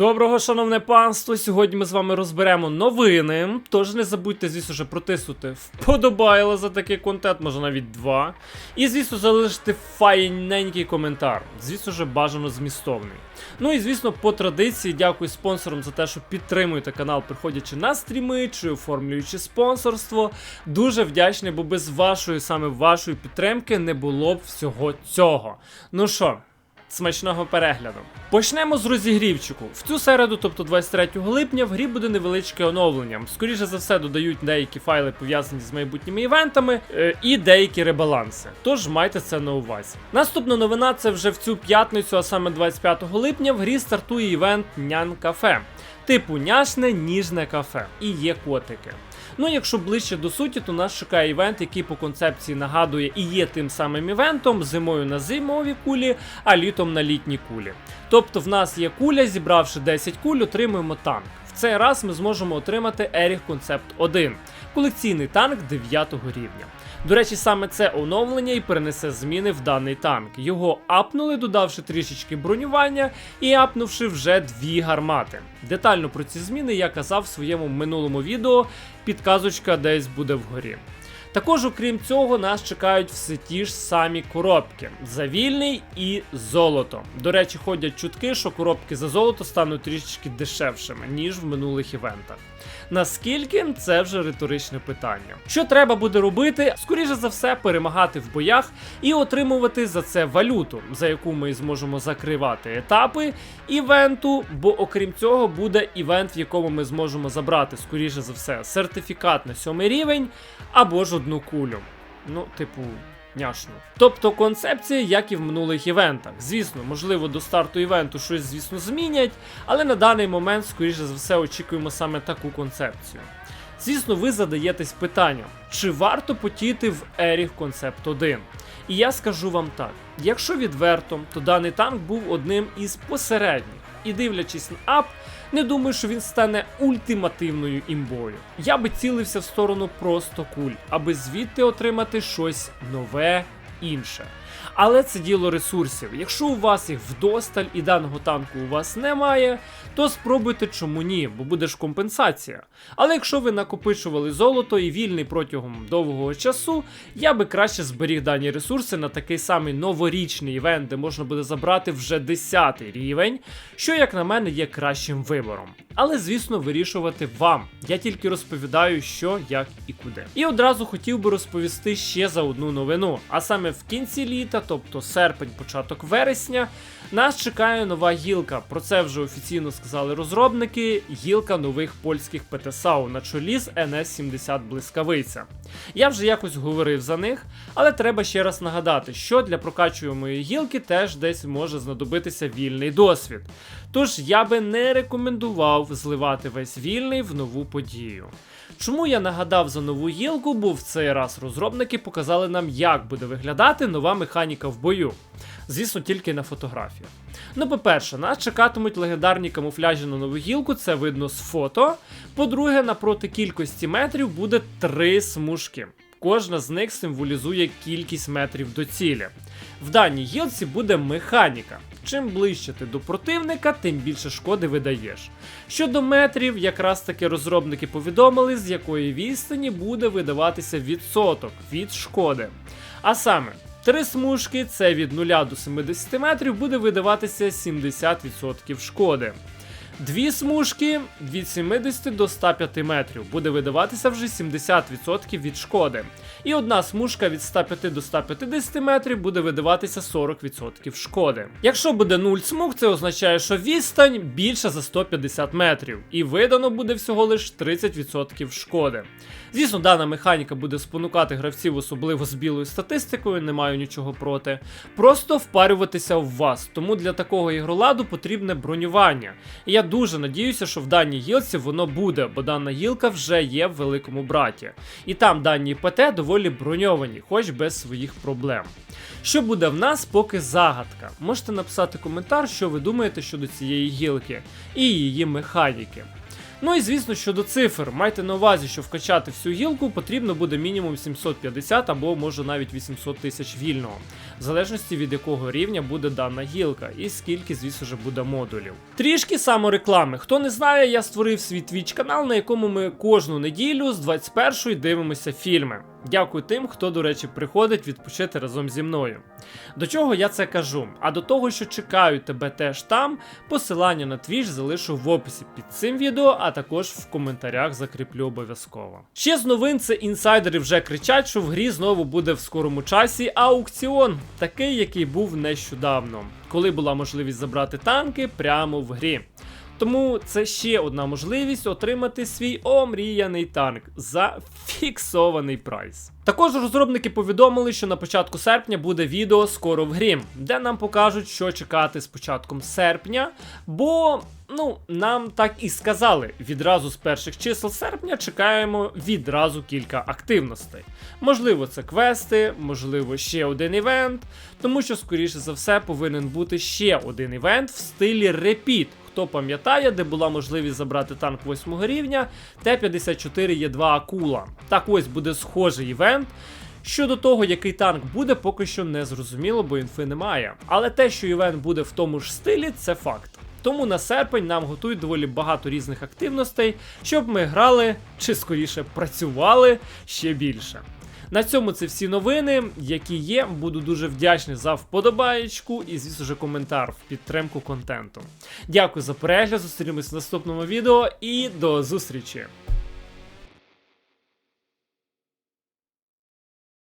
Доброго, шановне панство! Сьогодні ми з вами розберемо новини. Тож не забудьте, звісно ж, протиснути вподобайла за такий контент, може навіть два. І, звісно, залишити файненький коментар. Звісно ж, бажано змістовний. Ну і звісно, по традиції, дякую спонсорам за те, що підтримуєте канал, приходячи на стріми чи оформлюючи спонсорство. Дуже вдячний, бо без вашої, саме вашої підтримки, не було б всього цього. Ну що? Смачного перегляду. Почнемо з розігрівчику. В цю середу, тобто 23 липня, в грі буде невеличке оновлення. Скоріше за все, додають деякі файли пов'язані з майбутніми івентами е, і деякі ребаланси. Тож майте це на увазі. Наступна новина це вже в цю п'ятницю, а саме 25 липня, в грі стартує івент Нян Кафе. Типу няшне ніжне кафе. І є котики. Ну, якщо ближче до суті, то нас чекає івент, який по концепції нагадує і є тим самим івентом зимою на зимові кулі, а літом на літні кулі. Тобто в нас є куля, зібравши 10 куль, отримуємо танк. Цей раз ми зможемо отримати Еріх Концепт 1, колекційний танк 9 рівня. До речі, саме це оновлення і перенесе зміни в даний танк. Його апнули, додавши трішечки бронювання і апнувши вже дві гармати. Детально про ці зміни я казав в своєму минулому відео. Підказочка десь буде вгорі. Також, окрім цього, нас чекають все ті ж самі коробки за вільний і золото. До речі, ходять чутки, що коробки за золото стануть трішечки дешевшими, ніж в минулих івентах. Наскільки це вже риторичне питання? Що треба буде робити? Скоріше за все, перемагати в боях і отримувати за це валюту, за яку ми зможемо закривати етапи івенту. Бо окрім цього, буде івент, в якому ми зможемо забрати, скоріше за все, сертифікат на сьомий рівень або ж одну кулю. Ну, типу. Няшно. Тобто концепція, як і в минулих івентах. Звісно, можливо, до старту івенту щось, звісно, змінять, але на даний момент, скоріше за все, очікуємо саме таку концепцію. Звісно, ви задаєтесь питанням, чи варто потіти в Еріх Концепт 1? І я скажу вам так: якщо відверто, то даний танк був одним із посередніх. І дивлячись на ап, не думаю, що він стане ультимативною імбою. Я би цілився в сторону просто куль, аби звідти отримати щось нове, інше. Але це діло ресурсів. Якщо у вас їх вдосталь і даного танку у вас немає, то спробуйте чому ні, бо буде ж компенсація. Але якщо ви накопичували золото і вільний протягом довгого часу, я би краще зберіг дані ресурси на такий самий новорічний івент, де можна буде забрати вже 10 рівень, що, як на мене, є кращим вибором. Але, звісно, вирішувати вам. Я тільки розповідаю, що, як і куди. І одразу хотів би розповісти ще за одну новину. А саме в кінці літа, тобто серпень, початок вересня, нас чекає нова гілка. Про це вже офіційно сказали розробники. Гілка нових польських ПТСАУ на чолі з НС-70 Блискавиця. Я вже якось говорив за них, але треба ще раз нагадати, що для прокачуємої гілки теж десь може знадобитися вільний досвід. Тож я би не рекомендував зливати весь вільний в нову подію. Чому я нагадав за нову гілку, бо в цей раз розробники показали нам, як буде виглядати нова механіка в бою. Звісно, тільки на фотографіях. Ну, по-перше, нас чекатимуть легендарні камуфляжі на нову гілку, це видно з фото. По-друге, напроти кількості метрів буде три смужки. Кожна з них символізує кількість метрів до цілі. В даній гілці буде механіка. Чим ближче ти до противника, тим більше шкоди видаєш. Щодо метрів, якраз таки розробники повідомили, з якої відстані буде видаватися відсоток від шкоди. А саме, три смужки це від 0 до 70 метрів буде видаватися 70% шкоди. Дві смужки від 70 до 105 метрів буде видаватися вже 70% від шкоди. І одна смужка від 105 до 150 метрів буде видаватися 40% шкоди. Якщо буде 0 смуг, це означає, що відстань більша за 150 метрів, і видано буде всього лише 30% шкоди. Звісно, дана механіка буде спонукати гравців, особливо з білою статистикою, не маю нічого проти. Просто впарюватися в вас. Тому для такого ігроладу потрібне бронювання. І я дуже надіюся, що в даній гілці воно буде, бо дана гілка вже є в великому браті. І там дані ПТ доволі броньовані, хоч без своїх проблем. Що буде в нас, поки загадка. Можете написати коментар, що ви думаєте щодо цієї гілки і її механіки. Ну і звісно, щодо цифр, майте на увазі, що вкачати всю гілку потрібно буде мінімум 750 або може навіть 800 тисяч вільного, в залежності від якого рівня буде дана гілка, і скільки, звісно ж, буде модулів. Трішки самореклами. Хто не знає, я створив свій твіч канал, на якому ми кожну неділю з 21-ї дивимося фільми. Дякую тим, хто, до речі, приходить відпочити разом зі мною. До чого я це кажу? А до того, що чекаю тебе теж там. Посилання на твіч залишу в описі під цим відео, а також в коментарях закріплю обов'язково. Ще з новин це інсайдери вже кричать, що в грі знову буде в скорому часі аукціон, такий, який був нещодавно, коли була можливість забрати танки прямо в грі. Тому це ще одна можливість отримати свій омріяний танк за фіксований прайс. Також розробники повідомили, що на початку серпня буде відео скоро в грі, де нам покажуть, що чекати з початком серпня, бо. Ну, нам так і сказали. Відразу з перших чисел серпня чекаємо відразу кілька активностей. Можливо, це квести, можливо, ще один івент, тому що, скоріше за все, повинен бути ще один івент в стилі Repeat. Хто пам'ятає, де була можливість забрати танк 8 рівня Т-54Е2 Акула. Так ось буде схожий івент. Щодо того, який танк буде, поки що не зрозуміло, бо інфи немає. Але те, що івент буде в тому ж стилі, це факт. Тому на серпень нам готують доволі багато різних активностей, щоб ми грали чи скоріше працювали ще більше. На цьому це всі новини, які є. Буду дуже вдячний за вподобаєчку і, звісно ж, коментар в підтримку контенту. Дякую за перегляд, зустрінемось в наступному відео і до зустрічі!